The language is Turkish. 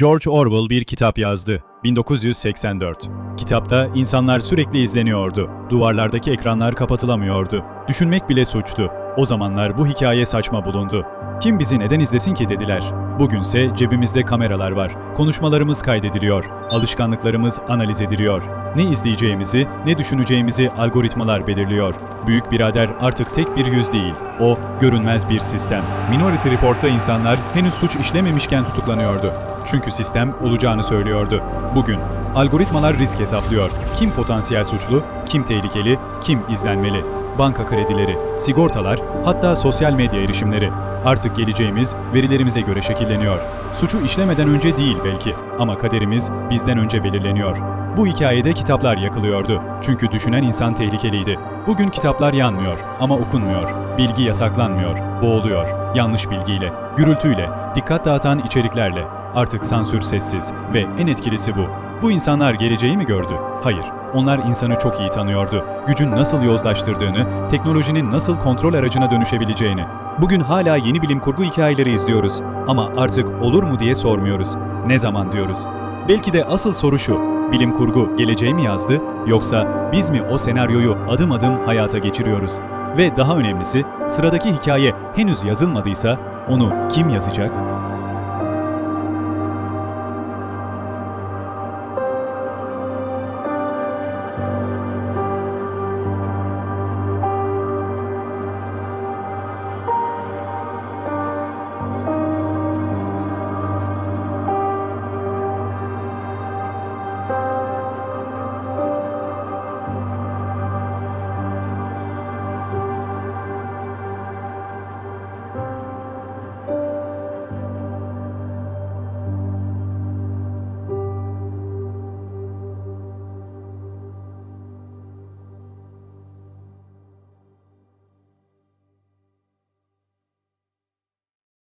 George Orwell bir kitap yazdı. 1984. Kitapta insanlar sürekli izleniyordu. Duvarlardaki ekranlar kapatılamıyordu. Düşünmek bile suçtu. O zamanlar bu hikaye saçma bulundu. Kim bizi neden izlesin ki dediler. Bugünse cebimizde kameralar var. Konuşmalarımız kaydediliyor. Alışkanlıklarımız analiz ediliyor. Ne izleyeceğimizi, ne düşüneceğimizi algoritmalar belirliyor. Büyük birader artık tek bir yüz değil. O görünmez bir sistem. Minority Report'ta insanlar henüz suç işlememişken tutuklanıyordu. Çünkü sistem olacağını söylüyordu. Bugün algoritmalar risk hesaplıyor. Kim potansiyel suçlu, kim tehlikeli, kim izlenmeli. Banka kredileri, sigortalar, hatta sosyal medya erişimleri. Artık geleceğimiz verilerimize göre şekilleniyor. Suçu işlemeden önce değil belki ama kaderimiz bizden önce belirleniyor. Bu hikayede kitaplar yakılıyordu. Çünkü düşünen insan tehlikeliydi. Bugün kitaplar yanmıyor ama okunmuyor. Bilgi yasaklanmıyor, boğuluyor. Yanlış bilgiyle, gürültüyle, dikkat dağıtan içeriklerle. Artık sansür sessiz ve en etkilisi bu. Bu insanlar geleceği mi gördü? Hayır. Onlar insanı çok iyi tanıyordu. Gücün nasıl yozlaştırdığını, teknolojinin nasıl kontrol aracına dönüşebileceğini. Bugün hala yeni bilim kurgu hikayeleri izliyoruz. Ama artık olur mu diye sormuyoruz. Ne zaman diyoruz. Belki de asıl soru şu. Bilim kurgu geleceği mi yazdı yoksa biz mi o senaryoyu adım adım hayata geçiriyoruz? Ve daha önemlisi sıradaki hikaye henüz yazılmadıysa onu kim yazacak?